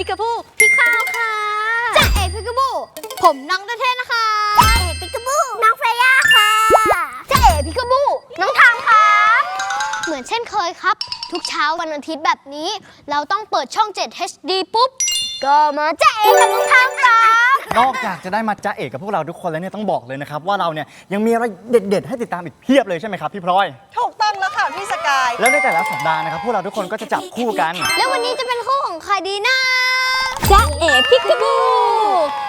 พิกาบูพี่ข้าวค่ะจ้าเอ๋พิกาบูผมน้องเทนนะคะจ้าเอ๋พิกาบูน้องเฟย่าค่ะจ้าเอ๋พิกาบูน้องทามค่ะ เหมือนเช่นเคยครับ ทุกเช้าวันอาทิตย์แบบนี้ เราต้องเปิดช่อง 7 HD ปุ๊บ ก็มาจ้าเอ๋กับน้องทามครับนอกจากจะได้มาจ้าเอกับพวกเราทุกคนแล้วเนี่ยต้องบอกเลยนะครับ ว่าเราเนี่ยยังมีอะไรเด็ด ๆ ให้ติดตามอีกเพียบเลยใช่ไหมครับพี่พลอยถูกต้องแล้วค่ะพี่สกาย แล้วในแต่ละสัปดาห์นะครับพวกเราทุกคนก็จะจับคู่กัน แล้ววันนี้จะเป็นคู่ของใครดีนะ จ๊ะเอ๋พิกกบู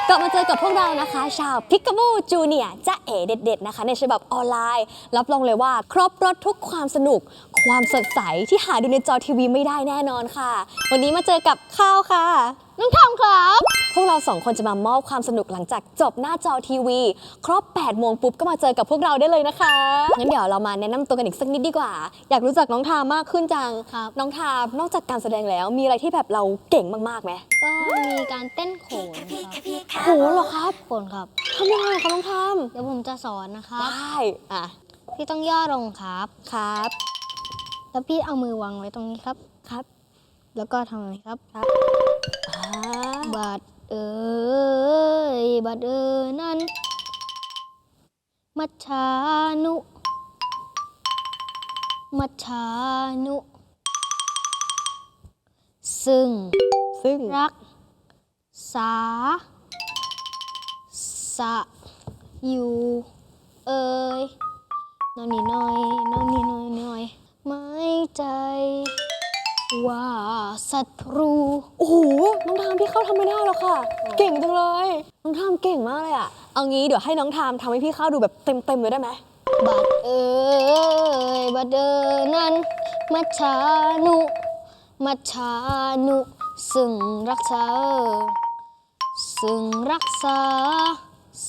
กลับมาเจอกับพวกเรานะคะ ชาวพิกกบูจูเนียจ๊ะเอ๋เด็ดๆนะคะ ในฉบับออนไลน์ รับรองเลยว่าครบรถทุกความสนุก ความสดใสที่หาดูในจอทีวีไม่ได้แน่นอนค่ะ วันนี้มาเจอกับข้าวค่ะ น้องทอมครับ พวกเราสองคนจะมามอบความสนุกหลังจากจบหน้าจอทีวี ครบ8โมงปุ๊บก็มาเจอกับพวกเราได้เลยนะคะงั้นเดี๋ยวเรามาแนะนำตัวกันอีกสักนิดดีกว่า อยากรู้จักน้องทามมากขึ้นจัง ครับ น้องทามนอกจากการแสดงแล้วมีอะไรที่แบบเราเก่งมากๆไหมก็มีการเต้นโขนครับโหเหรอครับโขนครับ ทำยังไงคะน้องทามเดี๋ยวผมจะสอนนะครับได้อะพี่ต้องย่อลงครับ ครับ แล้วพี่เอามือวางไว้ตรงนี้ครับ ครับ แล้วก็ทำอะไรครับอ่าบั ดเอ้ยบัดเอ้ยนั้น มัชชานุ มัชชานุ ซึ่งซึ่งรักษาสะ อยู่ เอ่ยนอนนี่น้อยนอนนี่น้อยน้อย ไม่ใจ ว่าศัตรู โอ้โห น้องทามพี่เข้าทำไม่ได้หรอกค่ะ เก่งจังเลย น้องทามเก่งมากเลยอะเอางี้เดี๋ยวให้น้องทามทำให้พี่เข้าดูแบบเต็มๆเลยได้ไหมบัดเอ่ยบัดเอ่ยนั้นมัชชานุมัชชานุซึ่งรักษาซึ่งรักษา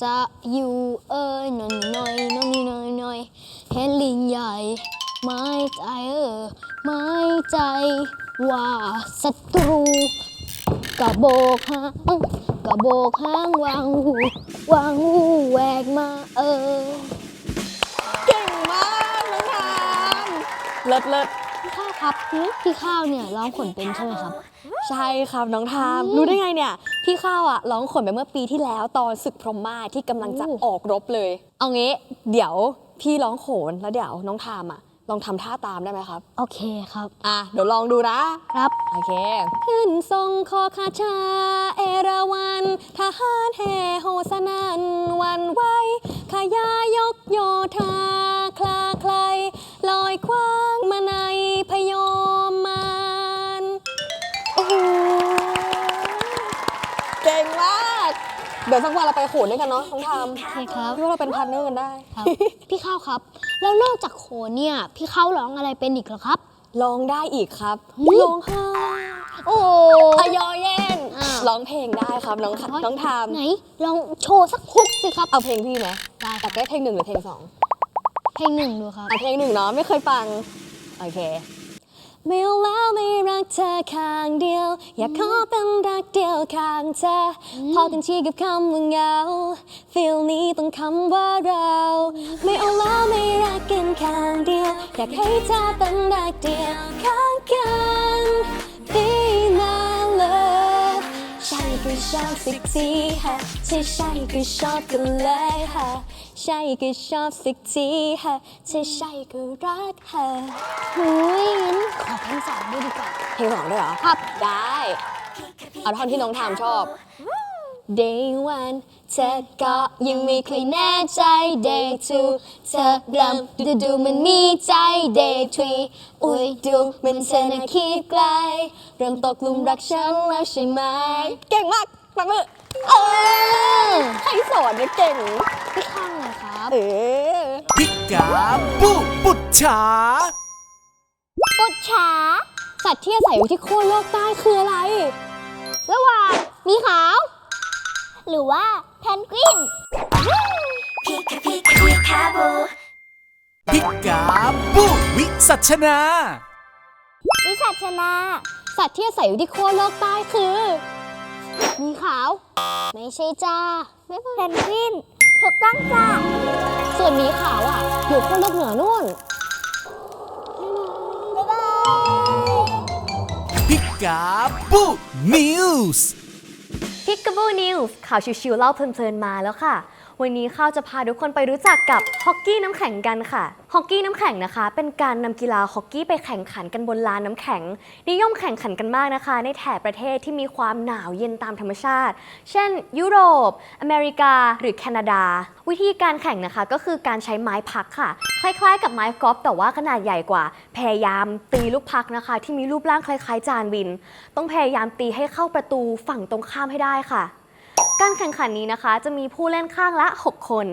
สะอยู่เอ้ยนอนนี่น้อยนอนนี่น้อยน้อยเห็นลิงใหญ่ ไม่ใจเออไม่ใจ ว่าศัตรูกระโบกหางกระโบกหางวางหูวางหูแหวกมาเออ เก่งมากน้องทามเลิศเลิศพี่ข้าวครับพี่ข้าวเนี่ยร้องขนเป็นใช่ไหมครับ ใช่ครับน้องทามรู้ได้ไงเนี่ย พี่ข้าวอะร้องขนไปเมื่อปีที่แล้วตอนศึกพรหมมาที่กำลังจะโอ้ออกรบเลย เอางี้ เดี๋ยวพี่ร้องโขนแล้วเดี๋ยวน้องทามอะ ลองทำท่าตามได้ไหมครับ โอเคครับ อะ เดี๋ยวลองดูนะ ครับ โอเค ขึ้นทรงคอคาชา เอราวัน ทหารแห่โหสนันหวันไหวขยายกโยธา คลาใคร ลอยคว้างมาในพยอมมานโอ้โหเก่งมาก เดี๋ยวสักวันเราไปโขนด้วยกันเนาะต้องทโอเคครับำพี่ว่าเราเป็นพาร์ทเนอร์กันได้ ครับ พี่ข้าวครับ แล้วนอกจากโขนเนี่ย พี่ข้าวร้องอะไรเป็นอีกเหรอครับ ร้องได้อีกครับหืมร้องไห้โอ้อายอเย็นอ่า ร้องเพลงได้ครับน้องน้องทามไหนลองโชว์สักฮุกสิครับ เอาเพลงพี่ไหมได้คแต่รับได้เพลงหนึ่งหรือเพลงสองเพลงหนึ่งดูครับเอาเพลงหนึ่งเนาะไม่เคยฟัง โอเค ไม่เอาแล้วไม่รักเธอข้างเดียว อยากขอเป็นรักเดียวข้างเธอพอกันทีกับคำว่าเหงา ฟีลนี้ต้องคำว่าเรา ไม่เอาแล้วไม่รักกันข้างเดียว อยากให้เธอเป็นรักเดียวข้างกัน Be my love ใช่คื อชอบสิกทีฮะใช่ใช่คือชอบกันเลยฮะใช่คือชอบสิกทีฮะใช่ใช่คือรักฮะหุยงั้นขอเพลงสองด้วยดีกว่าเพลงสองด้วยเหรอครับได้เอาท่อนที่น้องทามชอบ Day one เธอก็ยังไม่เคยแน่ใจ Day two เธอเริ่มดูดูมันมีใจ Day three อุ้ยดูมันเธอน่ะคิดไกล เริ่มตกหลุมรักฉันแล้วใช่ไหม เก่งมากปักมือเออใครสอนเนี่ยเก่งพี่ข้าวหน่อยครับ เออพิกาบูปุจฉาปุจฉาสัตว์ที่อาศัยอยู่ที่โค่นโลกใต้คืออะไร ระหว่างหมีขาว หรือว่าแพนกวินพิกาพิกาพิกาบูพิกาบูวิสัชนา วิสัชนา สัตว์ที่อาศัยอยู่ที่โคโลกใต้คือ มีขาว ไม่ใช่จ้าไม่เป็นพนกวินถูกต้องจ้าส่วนมีขาวอะ อยู่โคโลกเหนือนู่นบ๊ายบายพิกาบูนิวส์ พิกก b บูนิวส์ข่าวชิวๆเล่าเพลินๆมาแล้วค่ะ วันนี้ข้าวจะพาทุกคนไปรู้จักกับฮอกกี้น้ำแข็งกันค่ะ ฮอกกี้น้ำแข็งนะคะ เป็นการนำกีฬาฮอกกี้ไปแข่งขันกันบนลานน้ำแข็ง นิยมแข่งขันกันมากนะคะ ในแถบประเทศที่มีความหนาวเย็นตามธรรมชาติ เช่น ยุโรป อเมริกา หรือแคนาดา วิธีการแข่งนะคะก็คือการใช้ไม้พักค่ะ คล้ายๆ กับไม้กอล์ฟแต่ว่าขนาดใหญ่กว่า พยายามตีลูกพักนะคะ ที่มีรูปร่างคล้ายๆ จานบิน ต้องพยายามตีให้เข้าประตูฝั่งตรงข้ามให้ได้ค่ะ การแข่งขันนี้นะคะ จะมีผู้เล่นข้างละ 6 คน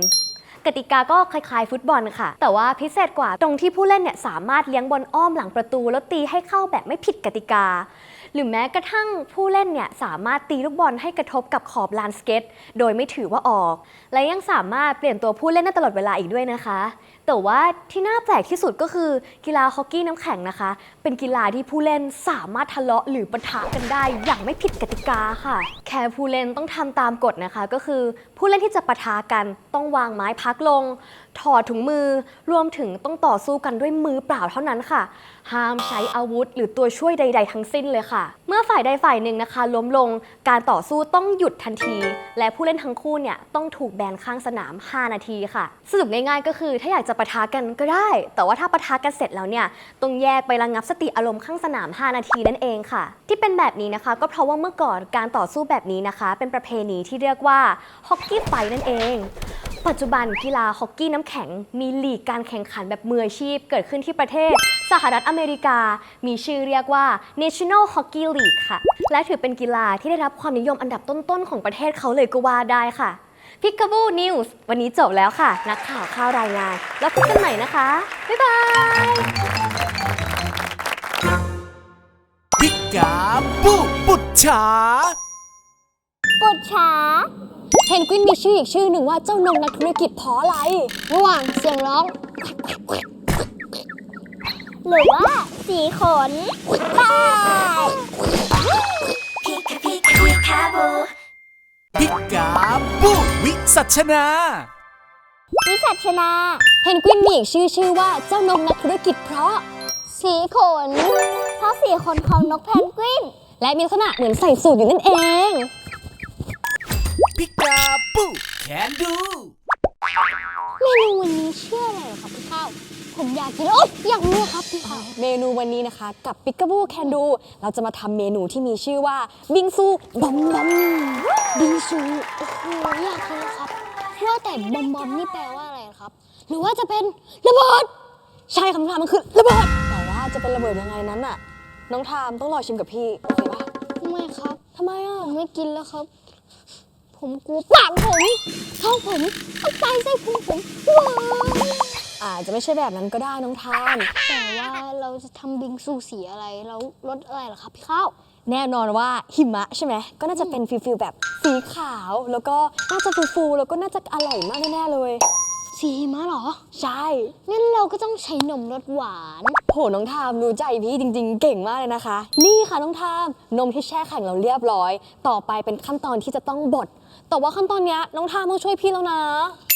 กติกาก็คล้ายๆ ฟุตบอลค่ะ แต่ว่าพิเศษกว่าตรงที่ผู้เล่นเนี่ยสามารถเลี้ยงบอลอ้อมหลังประตู แล้วตีให้เข้าแบบไม่ผิดกติกา หรือแม้กระทั่งผู้เล่นเนี่ยสามารถตีลูกบอลให้กระทบกับขอบลานสเก็ต โดยไม่ถือว่าออก และยังสามารถเปลี่ยนตัวผู้เล่นได้ตลอดเวลาอีกด้วยนะคะ แต่ว่าที่น่าแปลกที่สุดก็คือกีฬาฮอกกี้น้ำแข็งนะคะ เป็นกีฬาที่ผู้เล่นสามารถทะเลาะหรือปะทะกันได้ อย่างไม่ผิดกติกาค่ะ แค่ผู้เล่นต้องทำตามกฎนะคะ ก็คือผู้เล่นที่จะปะทะกันต้องวางไม้พักลง ถอดถุงมือรวมถึงต้องต่อสู้กันด้วยมือเปล่าเท่านั้นค่ะ ห้ามใช้อาวุธ หรือตัวช่วยใด ๆ ทั้งสิ้นเลยค่ะ เมื่อฝ่ายใดฝ่ายหนึ่งนะคะ ล้มลงการต่อสู้ต้องหยุดทันที และผู้เล่นทั้งคู่เนี่ยต้องถูกแบนข้างสนาม 5 นาทีค่ะสรุปง่ายๆ ก็คือถ้าอยากจะปะทะกันก็ได้ แต่ว่าถ้าปะทะกันเสร็จแล้วเนี่ยต้องแยกไประงับสติอารมณ์ข้างสนาม 5 นาทีนั่นเองค่ะ ที่เป็นแบบนี้นะคะ ก็เพราะว่าเมื่อก่อนการต่อสู้แบบนี้นะคะ เป็นประเพณีที่เรียกว่าฮอกกี้ไฟนั่นเอง ปัจจุบันกีฬาฮอกกี้น้ำแข็งมีลีกการแข่งขันแบบมืออาชีพ เกิดขึ้นที่ประเทศ สหรัฐอเมริกา มีชื่อเรียกว่า National Hockey League ค่ะ และถือเป็นกีฬาที่ได้รับความนิยมอันดับต้นๆของประเทศเขาเลยก็ว่าได้ค่ะ พิก a บูนิวส์วันนี้จบแล้วค่ะ นักข่าวข้าวรายงาน แล้วพบกันใหม่นะคะ บ๊ายบายพิกาบูปุจฉาปุจฉาเพนกวินมีชื่ออีกชื่อหนึ่งว่าเจ้านงนักธุรกิจเพราะอะไรระหว่างเสียงร้อง หรือว่าสีขนได้ พิกาบูวิสัชนา วิสัชนา เพนกวินมีอีกชื่อชื่อว่าเจ้านงนักธุรกิจเพราะ สีขน เพราะสีขนของนกเพนกวิน และมีลักษณะเหมือนใส่สูทอยู่นั่นเอง พิกาบูแคนดู ผมอยากกินโอ๊ยอยากรู้ครับพี่ข้าวเมนูวันนี้นะคะ กับปิก a บูแคนดูเราจะมาทำเมนูที่มีชื่อว่า บิงซูบอมบอมบิงซูโอ้โหอยากกินแล้วครับว่าแต่บอมบอมนี่แปลว่าอะไรครับ หรือว่าจะเป็นระเบิดใช่คำถามมันคือระเบิดแต่ว่าจะเป็นระเบิดยังไงนั้นน่ะ น้องทามต้องรอชิมกับพี่โอเคปะไม่ครับทำไมอะผมไม่กินแล้วครับ ผมกลัวปากผมท้องผมเอาไปใส่พุงผมว้าย อาจจะไม่ใช่แบบนั้นก็ได้น้องทามแต่ว่าเราจะทำบิงซูสีอะไรแล้วรสอะไรเหรอครับพี่ข้าว แน่นอนว่าหิมะใช่ไหมก็น่าจะเป็นฟิลฟิลแบบสีขาว แล้วก็น่าจะฟูฟูๆแล้วก็น่าจะอร่อยมากแน่ๆเลย สีมาเหรอ ใช่ งั้นเราก็ต้องใช้นมรสหวาน โหน้องทามรู้ใจพี่จริงๆ เก่งมากเลยนะคะ นี่ค่ะน้องทามนมที่แช่แข็งเราเรียบร้อย ต่อไปเป็นขั้นตอนที่จะต้องบด แต่ว่าขั้นตอนเนี้ยน้องทามต้องช่วยพี่แล้วนะอืม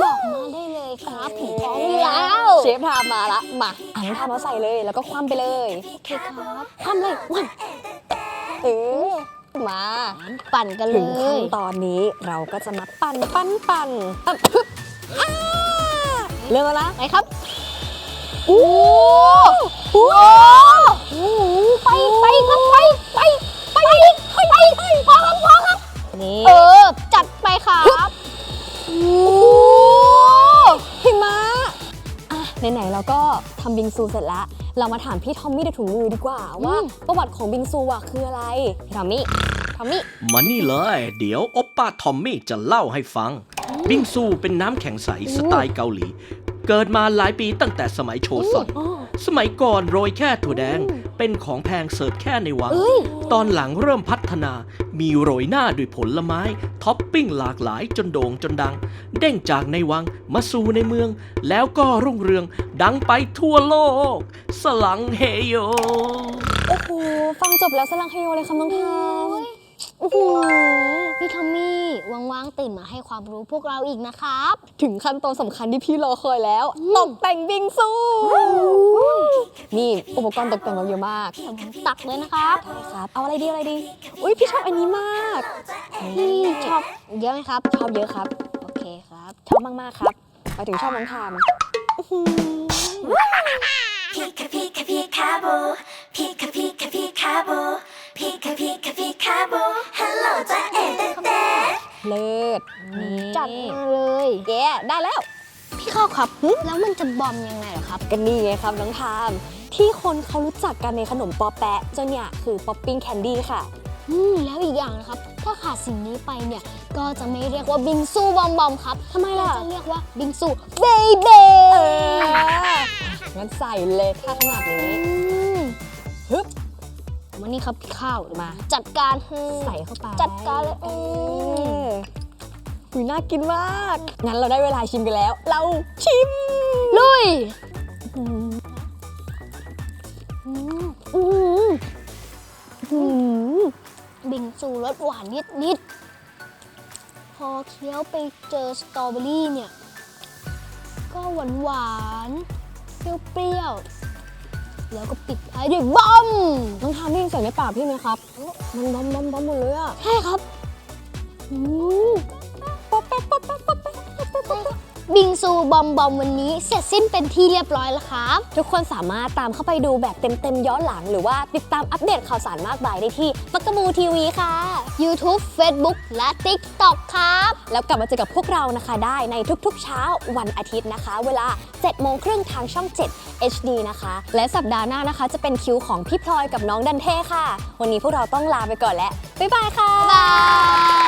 บอกมาได้เลยครับผมพร้อมอยู่แล้วเชฟทามมาละมาอะน้องทามเอาใส่เลยแล้วก็คว่ำไปเลยโอเคครับคว่ำเลยวันเออมาปั่นกันเลถึงขั้นยตอนนี้เราก็จะมาปั่นปั่นปั่นอะปึ๊บอ่าเริ่มแล้วนะไปครับโอ้โหโอ้โหไปไปครับไปไปไปไปไปไปพอครับพอครับนี่เออจัดไปครับโอ้ หิมะอะไหนๆเราก็ทำบิงซูเสร็จแล้ว เรามาถามพี่ทอมมี่เดอะถุงมือดีกว่าว่า ประวัติของบิงซูอะคืออะไรพี่ทอมมี่ทอมมี่ มานี่เลย เดี๋ยวโอปป้าทอมมี่จะเล่าให้ฟัง บิงซูเป็นน้ำแข็งใสสไตล์เกาหลี เกิดมาหลายปีตั้งแต่สมัยโชซอน อ๋อ สมัยก่อนโรยแค่ถั่วแดง เป็นของแพงเสิร์ฟแค่ในวังตอนหลังเริ่มพัฒนา มีมีโรยหน้าด้วยผลไม้ ท็อปปิ้งหลากหลายจนโด่งจนดัง เด้งจากในวังมาสู่ในเมือง แล้วก็รุ่งเรืองดังไปทั่วโลก สลังเฮโย โอ้โห ฟังจบแล้วสลังเฮโยเลยค่ะน้องทาม โอ้โหพี่ทอมมี่ว่างๆตื่นมาให้ความรู้พวกเราอีกนะครับ ถึงขั้นตอนสำคัญที่พี่รอคอยแล้วตกแต่งบิงซูนี่อุปกรณ์ตกแต่งเราเยอะมากเดี๋ยวผมตักเลยนะครับครับ เอาอะไรดีเอาอะไรดี อุ้ยพี่ชอบอันนี้มากพี่ชอบเยอะไหมครับ ชอบเยอะครับ โอเคครับ ชอบมากๆครับไปถึงชอบน้องทาม Pika pika pika boo. Pika pika pika boo. Pika pika pika boo. Hello จ้าเอ๋เต้เตเลิศจัดเลยเย้ได้แล้ว พี่ข้าครับแล้วมันจะบอมยังไงหรอครับก็นี่ไงครับน้องทาม ที่คนเขารู้จักกันในขนมปอแปะเจ้าเนี่ยคือป๊อปปิ้งแคนดี้ค่ะ อืมแล้วอีกอย่างนะครับ ถ้าขาดสิ่งนี้ไปเนี่ย ก็จะไม่เรียกว่าบิงซูบอมบอมครับทำไมล่ะจะเรียกว่าบิงซูเบเบ้ งั้นใส่เลยถ้าขนาดนี้ฮึบมานี่ครับพี่ข้าวมา จัดการให้ใส่เข้าไปจัดการเลยเออหุยน่ากินมาก งั้นเราได้เวลาชิมกันแล้ว เราชิม ลุยอืมอืมบิงซูรสหวานนิดนิดๆพอเคี้ยวไปเจอสตรอเบอรี่เนี่ย ก็หวานหวานๆ เปรี้ยวๆแล้วก็ปิดท้ายด้วยบอมน้องทามได้ยินเสียงในปากพี่ไหมครับมันบอมบอมบอมหมดเลยอะใช่ครับอืม บิงซูบอมบอมวันนี้เสร็จสิ้นเป็นที่เรียบร้อยแล้วครับ ทุกคนสามารถตามเข้าไปดูแบบเต็มๆย้อนหลัง หรือว่าติดตามอัปเดตข่าวสารมากมายได้ที่ปักกบูทีวีค่ะ YouTube Facebook และ TikTok ครับ แล้วกลับมาเจอกับพวกเรานะคะได้ในทุกๆเช้าวันอาทิตย์นะคะ เวลา7โมงครึ่งทางช่อง 7 HD นะคะ และสัปดาห์หน้านะคะ จะเป็นคิวของพี่พลอยกับน้องดันเท่ค่ะ วันนี้พวกเราต้องลาไปก่อนแล้วบ๊ายบายค่ะบา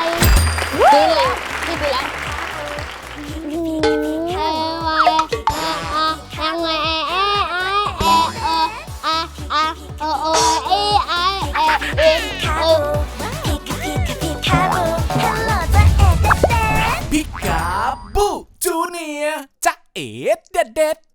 ยกินแล้วพี่กินแล้ว เอ็นคาบูพิกาพิกาพิกาบูฮัลโหลจ้าเอ็ดเด็ดเด็ด พิกาบูจูเนียร์จะเอ็ดเด็ดเด็ด